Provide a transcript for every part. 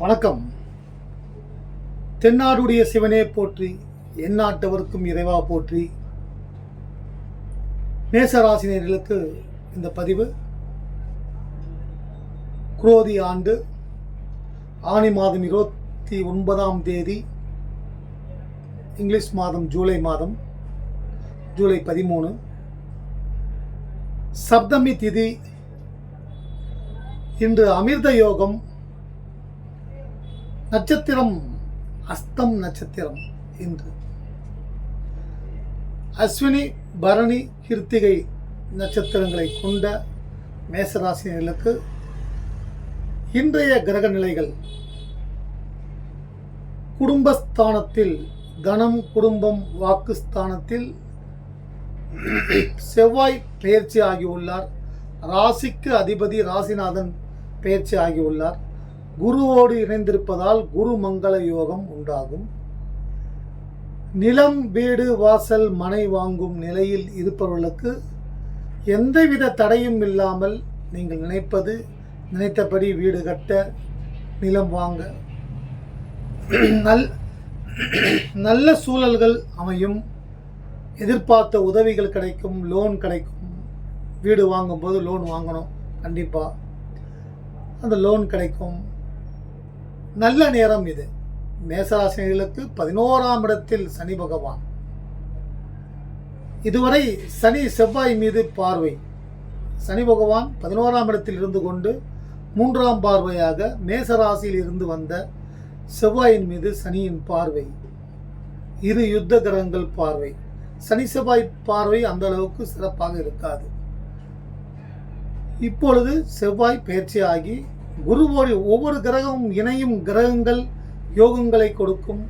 வணக்கம். தென்னாடுடைய சிவனே போற்றி எந்நாட்டவருக்கும் இறைவா போற்றி. மேசராசினியர்களுக்கு இந்த பதிவு. குரோதி ஆண்டு ஆனி மாதம் இருபத்தி ஒன்பதாம் தேதி இங்கிலீஷ் மாதம் ஜூலை மாதம் ஜூலை பதிமூணு. சப்தமி திதி இன்று அமிர்த யோகம் நட்சத்திரம் அஸ்தம் நட்சத்திரம் இன்று அஸ்வினி பரணி கிருத்திகை நட்சத்திரங்களை கொண்ட மேசராசினர்களுக்கு இன்றைய கிரக நிலைகள். குடும்பஸ்தானத்தில் கணம் குடும்பம் வாக்குஸ்தானத்தில் செவ்வாய் பெயர்ச்சி ஆகியுள்ளார். ராசிக்கு அதிபதி ராசிநாதன் பெயர்ச்சி ஆகியுள்ளார். குருவோடு இணைந்திருப்பதால் குரு மங்கள யோகம் உண்டாகும். நிலம் வீடு வாசல் மனை வாங்கும் நிலையில் இருப்பவர்களுக்கு எந்தவித தடையும் இல்லாமல் நீங்கள் நினைப்பது நினைத்தபடி வீடு கட்ட நிலம் வாங்க. நல் நல்ல சூழல்கள் அமையும். எதிர்பார்த்த உதவிகள் கிடைக்கும் லோன் கிடைக்கும். வீடு வாங்கும்போது லோன் வாங்கணும் கண்டிப்பாக அந்த லோன் கிடைக்கும். நல்ல நேரம் இது. மேசராசினிகளுக்கு பதினோராம் இடத்தில் சனி பகவான். இதுவரை சனி செவ்வாய் மீது பார்வை. சனி பகவான் பதினோராம் இடத்தில் இருந்து கொண்டு மூன்றாம் பார்வையாக மேசராசியில் இருந்து வந்த செவ்வாயின் மீது சனியின் பார்வை. இரு யுத்த கிரகங்கள் பார்வை. சனி செவ்வாய் பார்வை அந்த அளவுக்கு சிறப்பாக இருக்காது. இப்பொழுது செவ்வாய் பயிற்சியாகி குருவோடு ஒவ்வொரு கிரகமும் இணையும் கிரகங்கள் யோகங்களை கொடுக்கும்.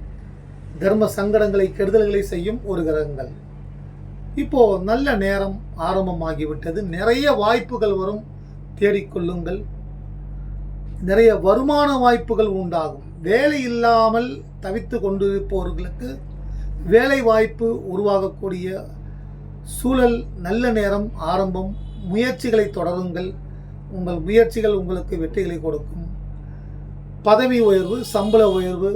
தர்ம சங்கடங்களை கெடுதல்களை செய்யும் ஒரு கிரகங்கள். இப்போ நல்ல நேரம் ஆரம்பமாகிவிட்டது. நிறைய வாய்ப்புகள் வரும். தேடிக்கொள்ளுங்கள். நிறைய வருமான வாய்ப்புகள் உண்டாகும். வேலை இல்லாமல் தவித்து கொண்டிருப்பவர்களுக்கு வேலை வாய்ப்பு உருவாகக்கூடிய சூழல் நல்ல நேரம் ஆரம்பம். முயற்சிகளை தொடருங்கள். உங்கள் முயற்சிகள் உங்களுக்கு வெற்றிகளை கொடுக்கும். பதவி உயர்வு சம்பள உயர்வு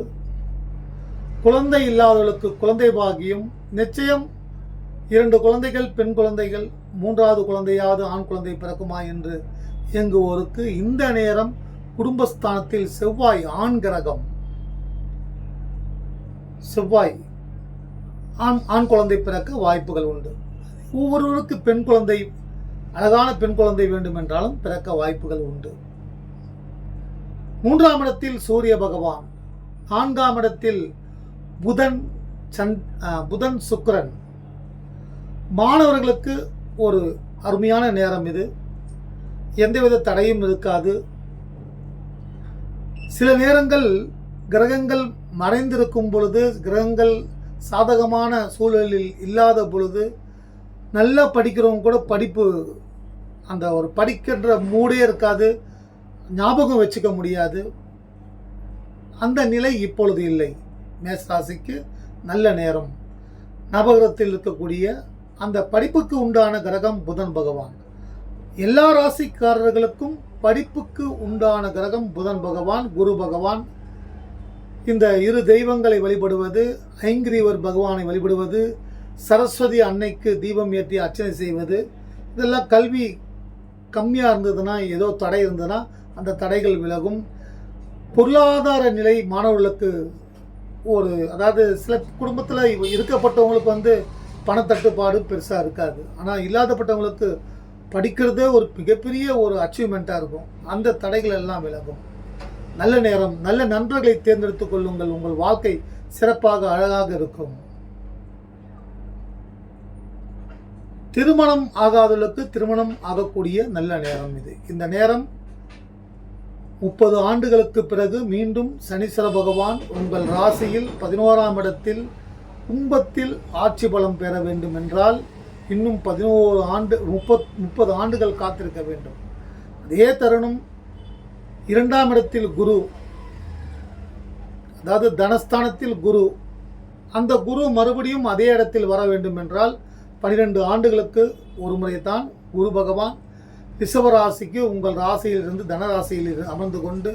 குழந்தை இல்லாதவர்களுக்கு குழந்தை பாகியம் நிச்சயம் இரண்டு குழந்தைகள் பெண் குழந்தைகள் மூன்றாவது குழந்தையாவது ஆண் குழந்தை பிறக்குமா என்று இயங்குவோருக்கு இந்த நேரம் குடும்பஸ்தானத்தில் செவ்வாய் ஆண் கிரகம். செவ்வாய் ஆண் ஆண் குழந்தை பிறக்க வாய்ப்புகள் உண்டு. ஒவ்வொருவருக்கு பெண் குழந்தை அழகான பெண் குழந்தை வேண்டும் என்றாலும் பிறக்க வாய்ப்புகள் உண்டு. மூன்றாம் இடத்தில் சூரிய பகவான் நான்காம் இடத்தில் புதன் சன் புதன் சுக்கரன். மாணவர்களுக்கு ஒரு அருமையான நேரம் இது. எந்தவித தடையும் இருக்காது. சில நேரங்கள் கிரகங்கள் மறைந்திருக்கும் பொழுது கிரகங்கள் சாதகமான சூழலில் இல்லாத பொழுது நல்லா படிக்கிறவங்க கூட படிப்பு அந்த ஒரு படிக்கின்ற மூடே இருக்காது ஞாபகம் வச்சுக்க முடியாது. அந்த நிலை இப்பொழுது இல்லை. மேசராசிக்கு நல்ல நேரம். நவகிரகத்தில் இருக்கக்கூடிய அந்த படிப்புக்கு உண்டான கிரகம் புதன் பகவான். எல்லா ராசிக்காரர்களுக்கும் படிப்புக்கு உண்டான கிரகம் புதன் பகவான் குரு பகவான். இந்த இரு தெய்வங்களை வழிபடுவது ஐங்கிரீவர் பகவானை வழிபடுவது சரஸ்வதி அன்னைக்கு தீபம் ஏற்றி அர்ச்சனை செய்வது இதெல்லாம் கல்வி கம்மியாக இருந்ததுன்னா ஏதோ தடை இருந்ததுன்னா அந்த தடைகள் விலகும். பொருளாதார நிலை மாணவர்களுக்கு ஒரு அதாவது சில குடும்பத்தில் இருக்கப்பட்டவங்களுக்கு வந்து பணத்தட்டுப்பாடு பெருசாக இருக்காது. ஆனால் இல்லாதப்பட்டவங்களுக்கு படிக்கிறதே ஒரு மிகப்பெரிய ஒரு அச்சீவ்மெண்ட்டாக இருக்கும். அந்த தடைகள் எல்லாம் விலகும். நல்ல நேரம் நல்ல நண்பர்களை தேர்ந்தெடுத்து கொள்ளுங்கள். உங்கள் வாழ்க்கை சிறப்பாக அழகாக இருக்கும். திருமணம் ஆகாதவர்களுக்கு திருமணம் ஆகக்கூடிய நல்ல நேரம் இது. இந்த நேரம் முப்பது ஆண்டுகளுக்கு பிறகு மீண்டும் சனீஸ்வர பகவான் உங்கள் ராசியில் பதினோராம் இடத்தில் கும்பத்தில் ஆட்சி பலம் பெற வேண்டும் என்றால் இன்னும் பதினோரு ஆண்டு முப்பத் முப்பது ஆண்டுகள் காத்திருக்க வேண்டும். அதே தருணம் இரண்டாம் இடத்தில் குரு அதாவது தனஸ்தானத்தில் குரு அந்த குரு மறுபடியும் அதே இடத்தில் வர வேண்டும் என்றால் பனிரெண்டு ஆண்டுகளுக்கு ஒரு முறைத்தான் குரு பகவான் ரிஷபராசிக்கு உங்கள் ராசியிலிருந்து தனராசியில் இரு- அமர்ந்து கொண்டு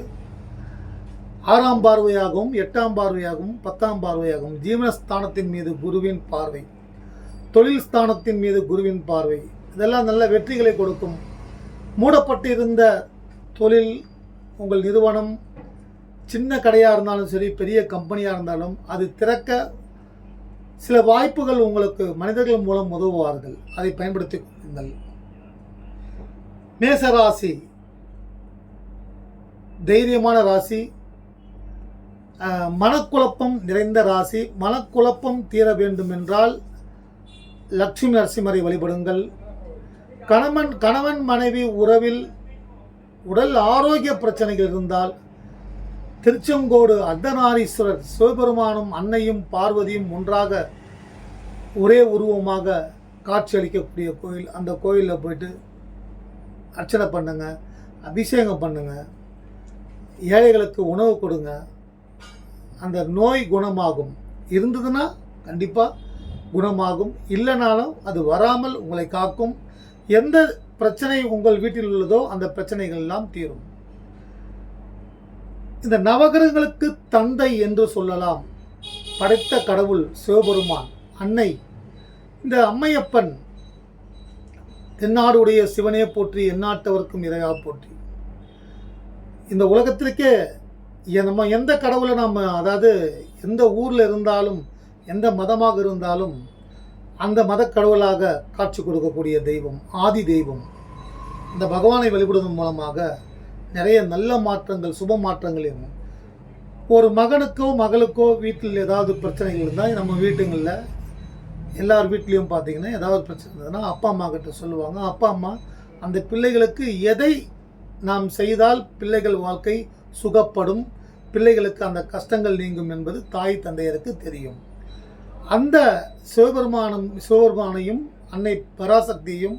ஆறாம் பார்வையாகவும் எட்டாம் பார்வையாகவும் பத்தாம் பார்வையாகவும் ஜீவனஸ்தானத்தின் மீது குருவின் பார்வை தொழில் ஸ்தானத்தின் மீது குருவின் பார்வை இதெல்லாம் நல்ல வெற்றிகளை கொடுக்கும். மூடப்பட்டிருந்த தொழில் உங்கள் நிறுவனம் சின்ன கடையாக இருந்தாலும் சரி பெரிய கம்பெனியாக இருந்தாலும் அது திறக்க சில வாய்ப்புகள் உங்களுக்கு மனிதர்கள் மூலம் உதவுவார்கள். அதை பயன்படுத்திக் கொள்ளுங்கள். மேச ராசி. தைரியமான ராசி. மனக்குழப்பம் நிறைந்த ராசி. மனக்குழப்பம் தீர வேண்டும் என்றால் லட்சுமி நரசிம்மரை வழிபடுங்கள். கணவன் கணவன் மனைவி உறவில் உடல் ஆரோக்கிய பிரச்சனைகள் இருந்தால் திருச்செங்கோடு அர்த்தநாரீஸ்வரர் சிவபெருமானும் அன்னையும் பார்வதியும் ஒன்றாக ஒரே உருவமாக காட்சியளிக்கக்கூடிய கோயில். அந்த கோயிலில் போயிட்டு அர்ச்சனை பண்ணுங்க அபிஷேகம் பண்ணுங்க ஏழைகளுக்கு உணவு கொடுங்க. அந்த நோய் குணமாகும். இருந்ததுன்னா கண்டிப்பாக குணமாகும். இல்லைனாலும் அது வராமல் உங்களை காக்கும். எந்த பிரச்சனை உங்கள் வீட்டில் உள்ளதோ அந்த பிரச்சனைகள் எல்லாம் தீரும். இந்த நவகிரகங்களுக்கு தந்தை என்று சொல்லலாம். படைத்த கடவுள் சிவபெருமான் அன்னை. இந்த அம்மையப்பன் தென்னாடுடைய சிவனே போற்றி எந்நாட்டவர்க்கும் இறையா போற்றி. இந்த உலகத்திற்கே நம்ம எந்த கடவுளை நம்ம அதாவது எந்த ஊரில் இருந்தாலும் எந்த மதமாக இருந்தாலும் அந்த மத கடவுளாக காட்சி கொடுக்கக்கூடிய தெய்வம் ஆதி தெய்வம். இந்த பகவானை வழிபடுவதன் மூலமாக நிறைய நல்ல மாற்றங்கள் சுப மாற்றங்கள் இருக்கும் ஒரு மகனுக்கோ மகளுக்கோ வீட்டில் ஏதாவது பிரச்சனைகள் இருந்தால் நம்ம வீட்டுங்களில் எல்லார் வீட்லேயும் பார்த்தீங்கன்னா ஏதாவது பிரச்சனை இருந்ததுன்னா அப்பா அம்மா கிட்ட சொல்லுவாங்க. அப்பா அம்மா அந்த பிள்ளைகளுக்கு எதை நாம் செய்தால் பிள்ளைகள் வாழ்க்கை சுகப்படும் பிள்ளைகளுக்கு அந்த கஷ்டங்கள் நீங்கும் என்பது தாய் தந்தையருக்கு தெரியும். அந்த சிவபெருமானும் சிவபெருமானையும் அன்னை பராசக்தியையும்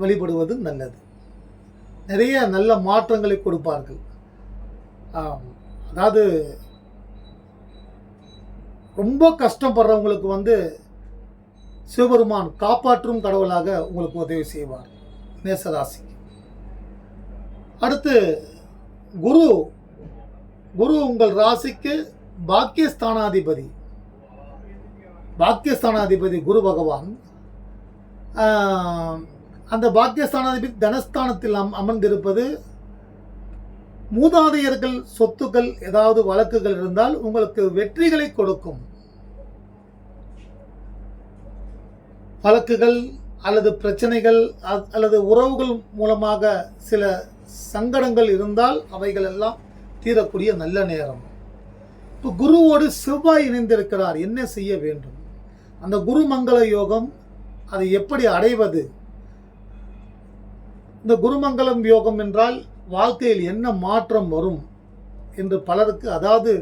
வழிபடுவது நல்லது. நிறைய நல்ல மாற்றங்களை கொடுப்பார்கள். அதாவது ரொம்ப கஷ்டப்படுறவங்களுக்கு வந்து சிவபெருமான் காப்பாற்றும் கடவுளாக உங்களுக்கு உதவி செய்வார். மேசராசி அடுத்து குரு. குரு உங்கள் ராசிக்கு பாக்கியஸ்தானாதிபதி. பாக்கியஸ்தானாதிபதி குரு பகவான். அந்த பாக்கியஸ்தானாதிபதி தனஸ்தானத்தில் அம் அமர்ந்திருப்பது மூதாதையர்கள் சொத்துக்கள் ஏதாவது வழக்குகள் இருந்தால் உங்களுக்கு வெற்றிகளை கொடுக்கும். வழக்குகள் அல்லது பிரச்சனைகள் அல்லது உறவுகள் மூலமாக சில சங்கடங்கள் இருந்தால் அவைகள் எல்லாம் தீரக்கூடிய நல்ல நேரம். இப்போ குருவோடு செவ்வாய் இணைந்திருக்கிறார். என்ன செய்ய வேண்டும்? அந்த குரு மங்கள யோகம் அதை எப்படி அடைவது? இந்த குருமங்கலம் யோகம் என்றால் வாழ்க்கையில் என்ன மாற்றம் வரும் என்று பலருக்கு அதாவது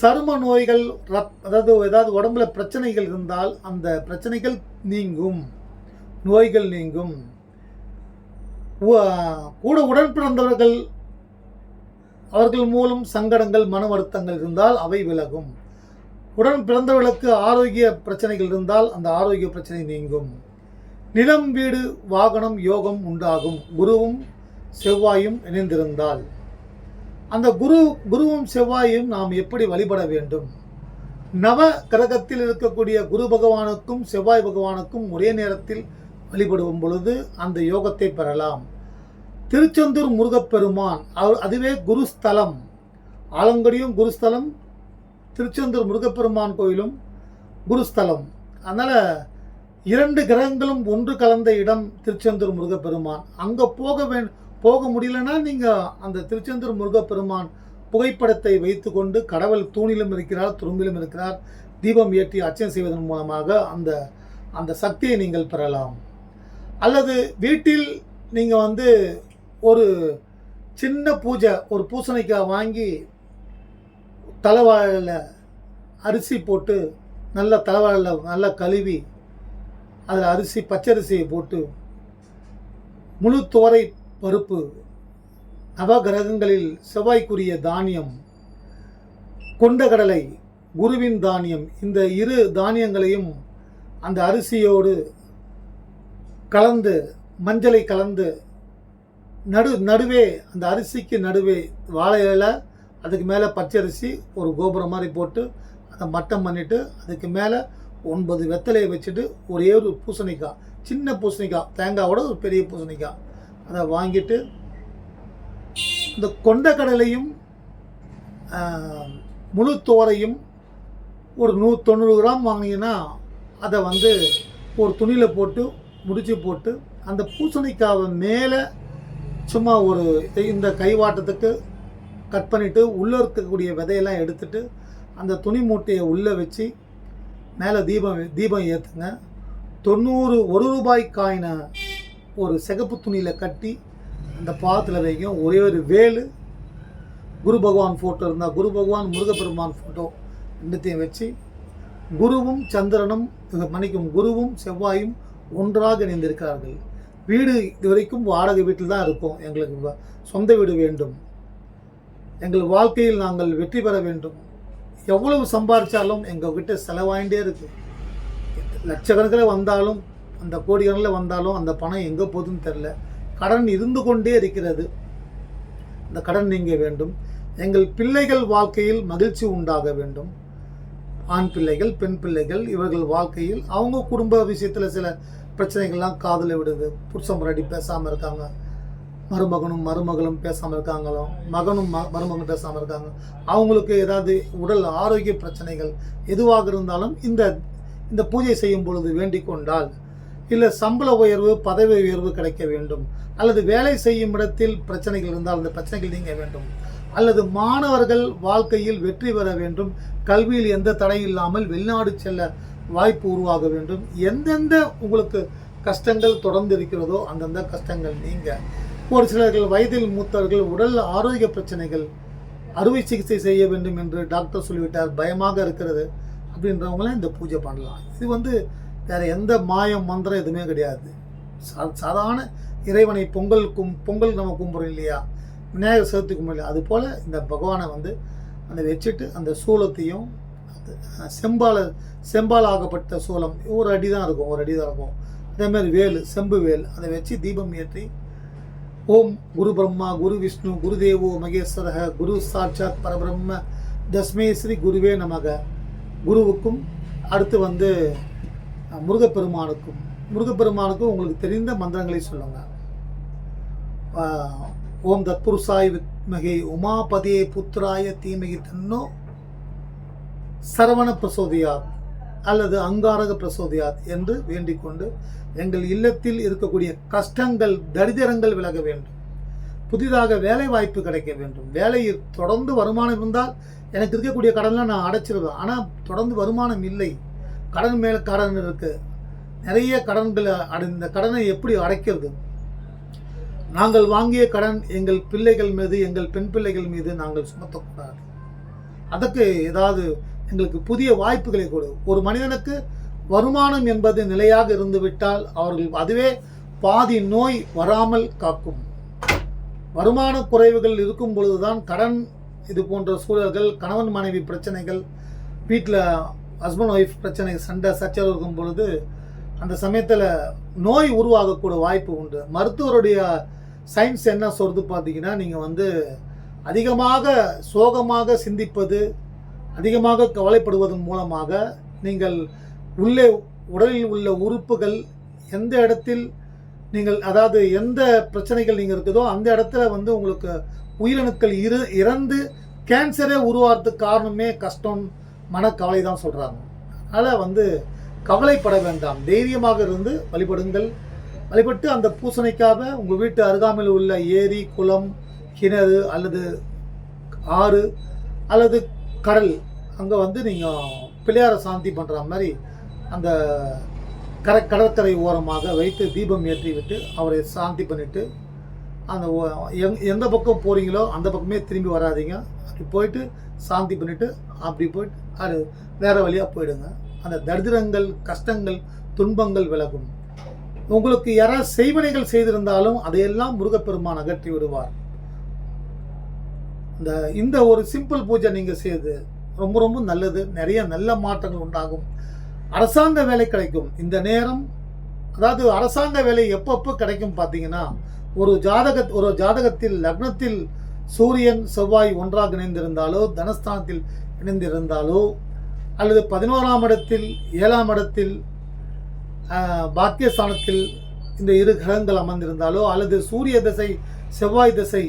சரும நோய்கள் ரத் அதாவது ஏதாவது உடம்புல பிரச்சனைகள் இருந்தால் அந்த பிரச்சனைகள் நீங்கும் நோய்கள் நீங்கும். கூட உடன் பிறந்தவர்கள் அவர்கள் மூலம் சங்கடங்கள் மன வருத்தங்கள் இருந்தால் அவை விலகும். உடன் பிறந்தவர்களுக்கு ஆரோக்கிய பிரச்சனைகள் இருந்தால் அந்த ஆரோக்கிய பிரச்சனை நீங்கும். நிலம் வீடு வாகனம் யோகம் உண்டாகும். குருவும் செவ்வாயும் இணைந்திருந்தால். அந்த குரு குருவும் செவ்வாயும் நாம் எப்படி வழிபட வேண்டும்? நவ கிரகத்தில் இருக்கக்கூடிய குரு பகவானுக்கும் செவ்வாய் பகவானுக்கும் ஒரே நேரத்தில் வழிபடும் பொழுது அந்த யோகத்தை பெறலாம். திருச்செந்தூர் முருகப்பெருமான் அவர் அதுவே குருஸ்தலம். ஆலங்குடியும் குருஸ்தலம் திருச்செந்தூர் முருகப்பெருமான் கோயிலும் குருஸ்தலம். அதனால் இரண்டு கிரகங்களும் ஒன்று கலந்த இடம் திருச்செந்தூர் முருகப்பெருமான். அங்கே போக வே போக முடியலன்னா நீங்கள் அந்த திருச்செந்தூர் முருகப்பெருமான் புகைப்படத்தை வைத்துக்கொண்டு கடவுள் தூணிலும் இருக்கிறார் துரும்பிலும் இருக்கிறார் தீபம் ஏற்றி அர்ச்சனை செய்வதன் மூலமாக அந்த அந்த சக்தியை நீங்கள் பெறலாம். அல்லது வீட்டில் நீங்கள் வந்து ஒரு சின்ன பூஜை ஒரு பூசணிக்காய் வாங்கி தலைவாழில் அரிசி போட்டு நல்ல தலைவாழில் நல்லா கழுவி அதில் அரிசி பச்சரிசியை போட்டு முழு துவரை பருப்பு நவகிரகங்களில் செவ்வாய்க்குரிய தானியம் கொண்டகடலை குருவின் தானியம் இந்த இரு தானியங்களையும் அந்த அரிசியோடு கலந்து மஞ்சளை கலந்து நடு நடுவே அந்த அரிசிக்கு நடுவே வாழை இலை அதுக்கு மேலே பச்சரிசி ஒரு கோபுரம் மாதிரி போட்டு அதை மட்டம் பண்ணிவிட்டு அதுக்கு மேலே ஒன்பது வெத்தலையை வச்சுட்டு ஒரே ஒரு பூசணிக்காய் சின்ன பூசணிக்காய் தேங்காவோட ஒரு பெரிய பூசணிக்காய். அதை வாங்கிட்டு இந்த கொண்டக்கடலையும் முழு தோரையும் ஒரு நூ தொண்ணூறு கிராம் வாங்கினீங்கன்னா அதை வந்து ஒரு துணியில் போட்டு முடிச்சு போட்டு அந்த பூசணிக்காவை மேலே சும்மா ஒரு இந்த கைவாட்டத்துக்கு கட் பண்ணிவிட்டு உள்ளே இருக்கக்கூடிய விதையெல்லாம் எடுத்துட்டு அந்த துணி மூட்டையை உள்ளே வச்சு மேலே தீபம் தீபம் ஏற்றுங்க தொண்ணூறு ஒரு ரூபாய் காயினை ஒரு சிகப்பு துணியில் கட்டி அந்த பாதத்தில் வைக்கும் ஒரே ஒரு வேலு. குரு பகவான் ஃபோட்டோ இருந்தால் குரு பகவான் முருகப்பெருமான் ஃபோட்டோ ரெண்டுத்தையும் வச்சு குருவும் சந்திரனும் மன்னிக்கும் குருவும் செவ்வாயும் ஒன்றாக இணைந்திருக்கிறார்கள். வீடு இதுவரைக்கும் வாடகை வீட்டில் தான் இருக்கோம். எங்களுக்கு சொந்த வீடு வேண்டும். எங்கள் வாழ்க்கையில் நாங்கள் வெற்றி பெற வேண்டும். எவ்வளவு சம்பாதிச்சாலும் எங்கள்கிட்ட செலவாயிட்டே இருக்குது லட்சக்கணக்கில் வந்தாலும் அந்த கோடிக்கணக்கில் வந்தாலும் அந்த பணம் எங்கே போகுதுன்னு தெரில கடன் இருந்து கொண்டே இருக்கிறது. அந்த கடன் நீங்க வேண்டும். எங்கள் பிள்ளைகள் வாழ்க்கையில் மகிழ்ச்சி உண்டாக வேண்டும். ஆண் பிள்ளைகள் பெண் பிள்ளைகள் இவர்கள் வாழ்க்கையில் அவங்க குடும்ப விஷயத்தில் சில பிரச்சனைகள்லாம் காதில் விடுது. புருஷம் முன்னாடி பேசாமல் இருக்காங்க. மருமகனும் மருமகளும் பேசாமல் இருக்காங்களோ? மகனும் ம மருமகனும் பேசாமல் இருக்காங்க. அவங்களுக்கு ஏதாவது உடல் ஆரோக்கிய பிரச்சனைகள் எதுவாக இருந்தாலும் இந்த இந்த பூஜை செய்யும் பொழுது வேண்டிக் கொண்டால் இல்லை சம்பள உயர்வு பதவி உயர்வு கிடைக்க வேண்டும். அல்லது வேலை செய்யும் இடத்தில் பிரச்சனைகள் இருந்தால் அந்த பிரச்சனைகள் நீங்க வேண்டும். அல்லது மாணவர்கள் வாழ்க்கையில் வெற்றி பெற வேண்டும். கல்வியில் எந்த தடை இல்லாமல் வெளிநாடு செல்ல வாய்ப்பு உருவாக வேண்டும். எந்தெந்த உங்களுக்கு கஷ்டங்கள் தொடர்ந்து இருக்கிறதோ அந்தந்த கஷ்டங்கள் நீங்க ஒரு சிலர்கள் வயதில் மூத்தவர்கள் உடல் ஆரோக்கிய பிரச்சனைகள் அறுவை சிகிச்சை செய்ய வேண்டும் என்று டாக்டர் சொல்லிவிட்டார் பயமாக இருக்கிறது அப்படின்றவங்களாம் இந்த பூஜை பண்ணலாம். இது வந்து வேறு எந்த மாயம் மந்திரம் எதுவுமே கிடையாது. சா சாதாரண இறைவனை பொங்கல் கும் பொங்கல் நம்ம கும்பிட்றோம் இல்லையா? விநாயகர் சதுர்த்தி கும்பிட்றோம் இல்லையா அது போல் இந்த பகவானை வந்து அந்த வச்சுட்டு அந்த சூலத்தையும் அந்த செம்பால செம்பால் ஆகப்பட்ட சூலம் ஒரு அடி தான் இருக்கும் ஒரு அடி தான் இருக்கும் அதேமாதிரி வேல் செம்பு வேல் அதை வச்சு தீபம் ஏற்றி ஓம் குரு பிரம்மா குரு விஷ்ணு குரு தேவோ மகேஸ்வரக குரு சாட்சாத் பரபிரம்ம தஸ்மே ஸ்ரீ குருவே நமக. குருவுக்கும் அடுத்து வந்து முருகப்பெருமானுக்கும் முருகப்பெருமானுக்கும் உங்களுக்கு தெரிந்த மந்திரங்களை சொல்லுங்க. ஓம் தத்புருஷாய் வித்மகே உமாபதே புத்திராய தீமகி தன்னோ சரவண பிரசோதியாத். அல்லது அங்காரக பிரசோதியாத் என்று வேண்டிக் கொண்டு எங்கள் இல்லத்தில் இருக்கக்கூடிய கஷ்டங்கள் தரித்திரங்கள் விலக வேண்டும். புதிதாக வேலை வாய்ப்பு கிடைக்க வேண்டும். வேலையில் தொடர்ந்து வருமானம் இருந்தால் எனக்கு இருக்கக்கூடிய கடன்லாம் நான் அடைச்சிருவேன். ஆனால் தொடர்ந்து வருமானம் இல்லை. கடன் மேல் கடன் இருக்குது நிறைய கடன்கள் அடை- இந்த கடனை எப்படி அடைக்கிறது? நாங்கள் வாங்கிய கடன் எங்கள் பிள்ளைகள் மீது எங்கள் பெண் பிள்ளைகள் மீது நாங்கள் சுமத்தக்கூடாது. அதற்கு ஏதாவது எங்களுக்கு புதிய வாய்ப்புகளை கொடு. ஒரு மனிதனுக்கு வருமானம் என்பது நிலையாக இருந்துவிட்டால் அவர்கள் அதுவே பாதி நோய் வராமல் காக்கும். வருமான குறைவுகள் இருக்கும் பொழுதுதான் கடன் இது போன்ற சூழல்கள் கணவன் மனைவி பிரச்சனைகள் வீட்டில் ஹஸ்பண்ட் ஒய்ஃப் பிரச்சனை சண்டை சச்சரவு இருக்கும் பொழுது அந்த சமயத்தில் நோய் உருவாகக்கூடிய வாய்ப்பு உண்டு. மருத்துவருடைய சயின்ஸ் என்ன சொல்றது பார்த்தீங்கன்னா நீங்கள் வந்து அதிகமாக சோகமாக சிந்திப்பது அதிகமாக கவலைப்படுவதன் மூலமாக நீங்கள் உள்ளே உடலில் உள்ள உறுப்புகள் எந்த இடத்தில் நீங்கள் அதாவது எந்த பிரச்சனைகள் நீங்கள் இருக்குதோ அந்த இடத்துல வந்து உங்களுக்கு உயிரணுக்கள் இரு இறந்து கேன்சரே உருவாகிறதுக்கு காரணமே கஷ்டம் மனக்கவலை தான் சொல்கிறாங்க அதனால் வந்து கவலைப்பட வேண்டாம். தைரியமாக இருந்து வழிபடுங்கள். வழிபட்டு அந்த பூசணிக்காக உங்கள் வீட்டு அருகாமையில் உள்ள ஏரி குளம் கிணறு அல்லது ஆறு அல்லது கடல் அங்கே வந்து நீங்கள் பிள்ளையார சாந்தி பண்ணுற மாதிரி அந்த கர கடற்கரை ஓரமாக வைத்து தீபம் ஏற்றி விட்டு அவரை சாந்தி பண்ணிவிட்டு அந்த ஓ- எங் எந்த பக்கம் போகிறீங்களோ அந்த பக்கமே திரும்பி வராதீங்க. அப்படி போயிட்டு சாந்தி பண்ணிவிட்டு அப்படி போயிட்டு அது வேறு வழியாக போயிடுங்க. அந்த தரிதிரங்கள் கஷ்டங்கள் துன்பங்கள் விலகும். உங்களுக்கு யாராவது செய்வனைகள் செய்திருந்தாலும் அதையெல்லாம் முருகப்பெருமான் அகற்றி விடுவார். இந்த இந்த ஒரு சிம்பிள் பூஜை நீங்கள் செய்து ரொம்ப ரொம்ப நல்லது. நிறைய நல்ல மாற்றங்கள் உண்டாகும். அரசாங்க வேலை கிடைக்கும். இந்த நேரம் அதாவது அரசாங்க வேலை எப்பப்போ கிடைக்கும் பார்த்தீங்கன்னா ஒரு ஜாதக ஒரு ஜாதகத்தில் லக்னத்தில் சூரியன் செவ்வாய் ஒன்றாக இணைந்திருந்தாலோ தனஸ்தானத்தில் இணைந்திருந்தாலோ அல்லது பதினோராம் இடத்தில் ஏழாம் இடத்தில் பாக்கியஸ்தானத்தில் இந்த இரு கிரகங்கள் அமர்ந்திருந்தாலோ அல்லது சூரிய திசை செவ்வாய் திசை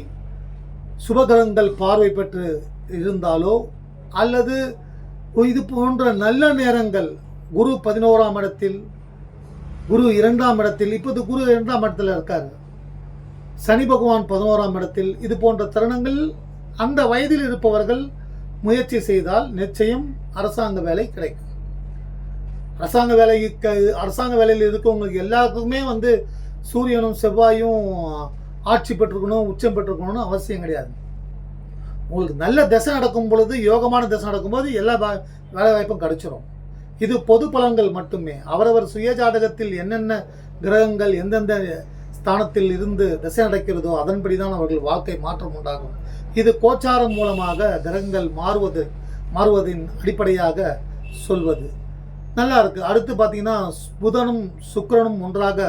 சுபகிரகங்கள் பார்வை பெற்று இருந்தாலோ அல்லது இது போன்ற நல்ல நேரங்கள் குரு பதினோராம் இடத்தில் குரு இரண்டாம் இடத்தில் இப்போது குரு இரண்டாம் இடத்தில் இருக்கார். சனி பகவான் பதினோராம் இடத்தில் இது போன்ற தருணங்கள் அந்த வயதில் இருப்பவர்கள் முயற்சி செய்தால் நிச்சயம் அரசாங்க வேலை கிடைக்கும். அரசாங்க வேலைக்கு அரசாங்க வேலையில் இருக்கவங்களுக்கு எல்லாருக்குமே வந்து சூரியனும் செவ்வாயும் ஆட்சி பெற்றுக்கணும் உச்சம் பெற்றுக்கணும்னு அவசியம் கிடையாது. உங்களுக்கு நல்ல திசை நடக்கும் பொழுது யோகமான திசை நடக்கும்போது எல்லா வேலைவாய்ப்பும் வேலை வாய்ப்பும் கிடைச்சிரும். இது பொது பலன்கள் மட்டுமே. அவரவர் சுய ஜாதகத்தில் என்னென்ன கிரகங்கள் எந்தெந்த ஸ்தானத்தில் இருந்து திசை நடக்கிறதோ அதன்படி தான் அவர்கள் வாழ்க்கை மாற்றம் உண்டாகும். இது கோச்சாரம் மூலமாக கிரகங்கள் மாறுவது மாறுவதின் அடிப்படையாக சொல்வது. நல்லா இருக்கு. அடுத்து பார்த்தீங்கன்னா புதனும் சுக்கரனும் ஒன்றாக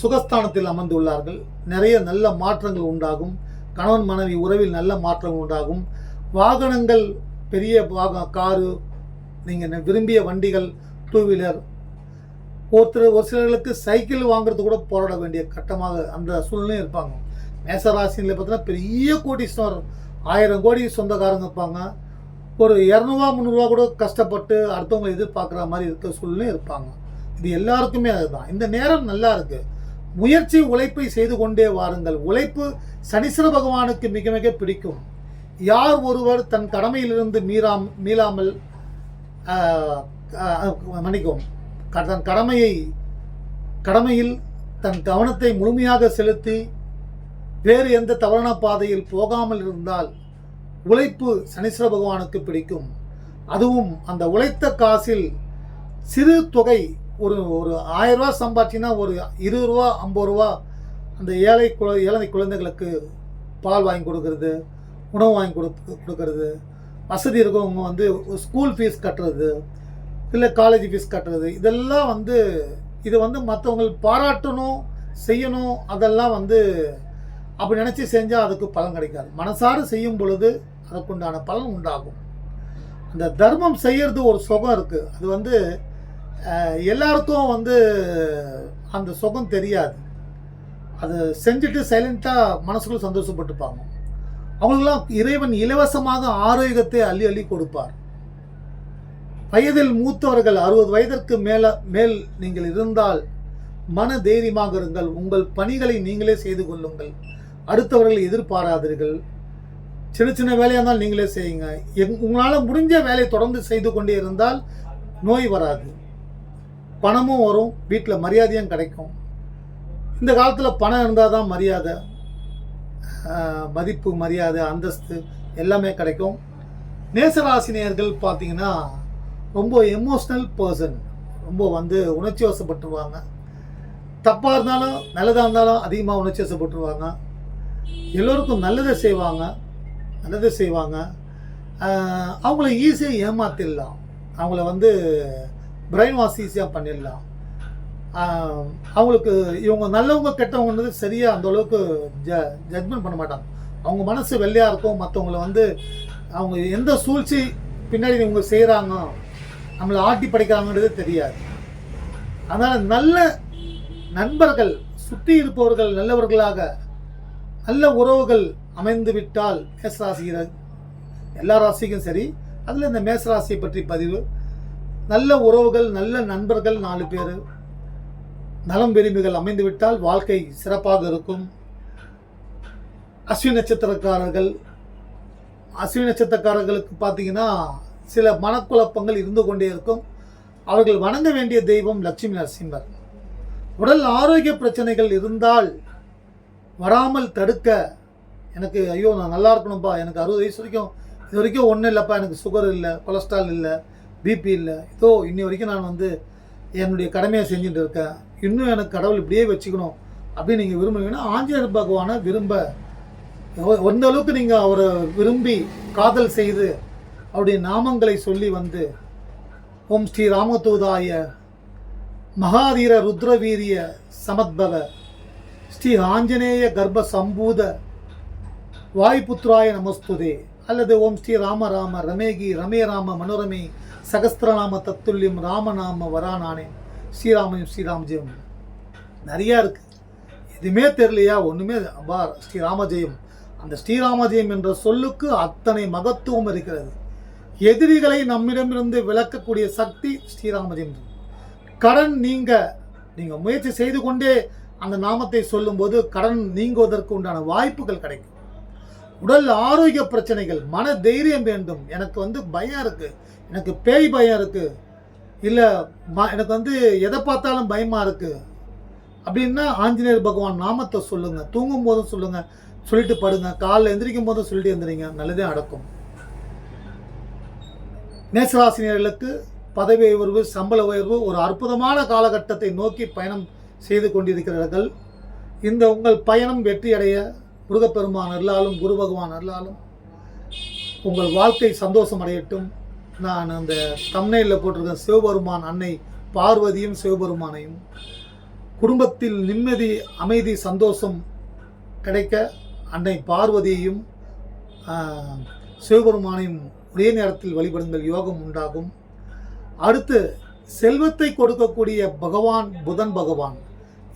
சுகஸ்தானத்தில் அமர்ந்துள்ளார்கள். நிறைய நல்ல மாற்றங்கள் உண்டாகும். கணவன் மனைவி உறவில் நல்ல மாற்றம் உண்டாகும். வாகனங்கள் பெரிய வாக காரு நீங்கள் விரும்பிய வண்டிகள் டூ வீலர் ஒருத்தர் ஒரு சிலர்களுக்கு சைக்கிள் வாங்குறது கூட போராட வேண்டிய கட்டமாக அந்த சூழ்நிலையும் இருப்பாங்க. மேசராசினில் பார்த்தீங்கன்னா பெரிய கோடீஸ்வரர். ஆயிரம் கோடி சொந்தக்காரங்க இருப்பாங்க. ஒரு இரநூறுவா முந்நூறுரூவா கூட கஷ்டப்பட்டு அடுத்தவங்களை எதிர்பார்க்குற மாதிரி இருக்க சூழ்நிலையும் இருப்பாங்க. இது எல்லாருக்குமே அதுதான். இந்த நேரம் நல்லா இருக்கு. முயற்சி உழைப்பை செய்து கொண்டே வாருங்கள். உழைப்பு சனீஸ்வர பகவானுக்கு மிக மிக பிடிக்கும். யார் ஒருவர் தன் கடமையிலிருந்து மீறாம் மீளாமல் மன்னிக்கும் க- தன் கடமையை கடமையில் தன் கவனத்தை முழுமையாக செலுத்தி வேறு எந்த தவறான பாதையில் போகாமல் இருந்தால் உழைப்பு சனீஸ்வர பகவானுக்கு பிடிக்கும். அதுவும் அந்த உழைத்த காசில் சிறு தொகை ஒரு ஒரு ஆயிரம் ரூபா சம்பாதிச்சின்னா ஒரு இருபது ரூபா ஐம்பது ரூபா அந்த ஏழை குழ ஏழை குழந்தைகளுக்கு பால் வாங்கி கொடுக்கறது உணவு வாங்கி கொடு கொடுக்கறது வசதி இருக்கவங்க வந்து ஒரு ஸ்கூல் ஃபீஸ் கட்டுறது இல்லை காலேஜ் ஃபீஸ் கட்டுறது இதெல்லாம் வந்து இது வந்து மற்றவங்களுக்கு பாராட்டணும் செய்யணும் அதெல்லாம் வந்து அப்படி நினச்சி செஞ்சால் அதுக்கு பலன் கிடைக்காது. மனசார செய்யும் பொழுது அதற்குண்டான பலன் உண்டாகும். அந்த தர்மம் செய்யறது ஒரு சுகம் இருக்குது அது வந்து எல்லாருக்கும் வந்து அந்த சுகம் தெரியாது. அது செஞ்சுட்டு சைலண்ட்டாக மனசுக்குள்ள சந்தோஷப்பட்டுப்பாங்க. அவங்களுக்கெல்லாம் இறைவன் இலவசமாக ஆரோக்கியத்தை அள்ளி அள்ளி கொடுப்பார். வயதில் மூத்தவர்கள் அறுபது வயதிற்கு மேல மேல் நீங்கள் இருந்தால் மன தைரியமாக இருங்கள். உங்கள் பணிகளை நீங்களே செய்து கொள்ளுங்கள். அடுத்தவர்களை எதிர்பாராதீர்கள். சின்ன சின்ன வேலையாக இருந்தால் நீங்களே செய்யுங்க. எங் உங்களால் முடிஞ்ச வேலையை தொடர்ந்து செய்து கொண்டே இருந்தால் நோய் வராது. பணமும் வரும் வீட்டில் மரியாதையும் கிடைக்கும். இந்த காலத்தில் பணம் இருந்தால் தான் மரியாதை மதிப்பு மரியாதை அந்தஸ்து எல்லாமே கிடைக்கும். நேசராசினியர்கள் பார்த்தீங்கன்னா ரொம்ப எமோஷ்னல் பர்சன் ரொம்ப வந்து உணர்ச்சி வசப்பட்டுருவாங்க. தப்பாக இருந்தாலும் நல்லதாக இருந்தாலும் அதிகமாக உணர்ச்சி வசப்பட்டுருவாங்க. எல்லோருக்கும் நல்லதை செய்வாங்க நல்லதை செய்வாங்க. அவங்கள ஈஸியாக ஏமாத்திடலாம். அவங்கள வந்து பிரெயின் வாஷ் ஈஸியாக பண்ணிடலாம் அவங்களுக்கு இவங்க நல்லவங்க கெட்டவங்கன்றது சரியாக அந்த அளவுக்கு ஜ ஜட்மெண்ட் பண்ண மாட்டாங்க. அவங்க மனசு வெள்ளையாக இருக்கும். மற்றவங்கள வந்து அவங்க எந்த சூழ்ச்சி பின்னாடி இவங்க செய்கிறாங்க நம்மளை ஆட்டி படைக்கிறாங்கன்றது தெரியாது. அதனால் நல்ல நண்பர்கள் சுற்றி இருப்பவர்கள் நல்லவர்களாக நல்ல உறவுகள் அமைந்து விட்டால் மேசராசிகள் எல்லா ராசிக்கும் சரி அதில் இந்த மேசராசியை பற்றி பதிவு நல்ல உறவுகள் நல்ல நண்பர்கள் நாலு பேர். நலம் பெருமைகள் அமைந்துவிட்டால் வாழ்க்கை சிறப்பாக இருக்கும். அஸ்வி நட்சத்திரக்காரர்கள் அஸ்வி நட்சத்திரக்காரர்களுக்கு பார்த்தீங்கன்னா சில மனக்குழப்பங்கள் இருந்து கொண்டே இருக்கும். அவர்கள் வணங்க வேண்டிய தெய்வம் லட்சுமி நரசிம்மர். உடல் ஆரோக்கிய பிரச்சனைகள் இருந்தால் வராமல் தடுக்க எனக்கு ஐயோ நான் நல்லா இருக்கணும்ப்பா எனக்கு அறுபது வயசு வரைக்கும் இது வரைக்கும் ஒன்றும் இல்லைப்பா எனக்கு சுகர் இல்லை கொலஸ்ட்ரால் இல்லை. பிபி இல்லை. இதோ இன்னி வரைக்கும் நான் வந்து என்னுடைய கடமையை செஞ்சுட்டு இருக்கேன். இன்னும் எனக்கு கடவுள் இப்படியே வச்சுக்கணும் அப்படின்னு நீங்கள் விரும்புனீங்கன்னா ஆஞ்சநேயர் பகவானை விரும்ப. எவ- எந்த அளவுக்கு நீங்கள் அவரை விரும்பி காதல் செய்து அவருடைய நாமங்களை சொல்லி வந்து ஓம் ஸ்ரீ ராமதூதாய மகாதீர ருத்ரவீரிய சமத்பவ ஸ்ரீ ஆஞ்சநேய கர்ப்ப சம்பூத வாய்புத்ராய நமஸ்துதே அல்லது ஓம் ஸ்ரீ ராம ராம ரமேகி ரமே ராம மனோரமே சகஸ்திரநாம தத்துல்யம் ராமநாம வரானானே. ஸ்ரீராமயம் ஸ்ரீராமஜெயம் நிறையா இருக்குது எதுவுமே தெரியலையா? ஒன்றுமே அப்பா ஸ்ரீராமஜெயம். அந்த ஸ்ரீராமஜெயம் என்ற சொல்லுக்கு அத்தனை மகத்துவம் இருக்கிறது. எதிரிகளை நம்மிடமிருந்து விளக்கக்கூடிய சக்தி ஸ்ரீராமஜெயம். கடன் நீங்க நீங்கள் முயற்சி செய்து கொண்டே அந்த நாமத்தை சொல்லும்போது கடன் நீங்குவதற்கு உண்டான வாய்ப்புகள் கிடைக்கும். உடல் ஆரோக்கிய பிரச்சனைகள் மன தைரியம் வேண்டும். எனக்கு வந்து பயம் இருக்குது எனக்கு பேய் பயம் இருக்குது இல்லை ம எனக்கு வந்து எதை பார்த்தாலும் பயமாக இருக்குது அப்படின்னா ஆஞ்சநேயர் பகவான் நாமத்தை சொல்லுங்கள் தூங்கும் போதும் சொல்லுங்கள் சொல்லிட்டு படுங்க. காலைல எந்திரிக்கும் போதும் சொல்லிட்டு எந்திரிங்க. நல்லதே அடக்கும் நேசராசினியர்களுக்கு பதவி உயர்வு சம்பள உயர்வு ஒரு அற்புதமான காலகட்டத்தை நோக்கி பயணம் செய்து கொண்டிருக்கிறார்கள். இந்த உங்கள் பயணம் வெற்றியடைய முருகப்பெருமான் அருளாலும் குரு பகவான் அருளாலும் உங்கள் வாழ்க்கை சந்தோஷம் அடையட்டும். நான் அந்த தம்னையில் போட்டிருக்க சிவபெருமான் அன்னை பார்வதியும் சிவபெருமானையும் குடும்பத்தில் நிம்மதி அமைதி சந்தோஷம் கிடைக்க அன்னை பார்வதியையும் சிவபெருமானையும் ஒரே நேரத்தில் வழிபடுங்கள் யோகம் உண்டாகும். அடுத்து செல்வத்தை கொடுக்கக்கூடிய பகவான் புதன் பகவான்.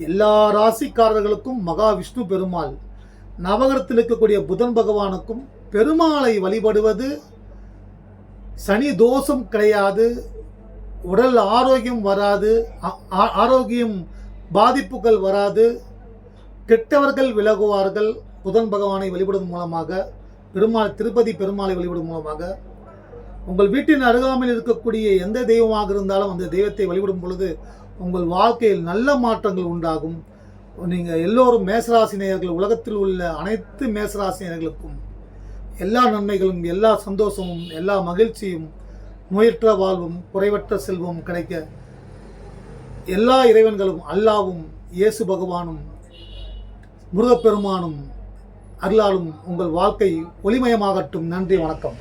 எல்லா ராசிக்காரர்களுக்கும் மகா விஷ்ணு பெருமாள். நவகரத்தில் இருக்கக்கூடிய புதன் பகவானுக்கும் பெருமாளை வழிபடுவது சனி தோஷம் கிடையாது உடல் ஆரோக்கியம் வராது ஆ- ஆ- ஆரோக்கியம் பாதிப்புகள் வராது. கெட்டவர்கள் விலகுவார்கள் புதன் பகவானை வழிபடுவதன் மூலமாக பெருமாள் திருப்பதி பெருமாளை வழிபடும் மூலமாக. உங்கள் வீட்டின் அருகாமையில் இருக்கக்கூடிய எந்த தெய்வமாக இருந்தாலும் அந்த தெய்வத்தை வழிபடும் பொழுது உங்கள் வாழ்க்கையில் நல்ல மாற்றங்கள் உண்டாகும். நீங்கள் எல்லோரும் மேசராசினியர்கள் உலகத்தில் உள்ள அனைத்து மேசராசினியர்களுக்கும் எல்லா நன்மைகளும் எல்லா சந்தோஷமும் எல்லா மகிழ்ச்சியும் நோயற்ற வாழ்வும் குறைவற்ற செல்வமும் கிடைக்க எல்லா இறைவன்களும் அல்லாவும் இயேசு பகவானும் முருகப்பெருமானும் அருளாலும் உங்கள் வாழ்க்கை ஒளிமயமாகட்டும். நன்றி வணக்கம்.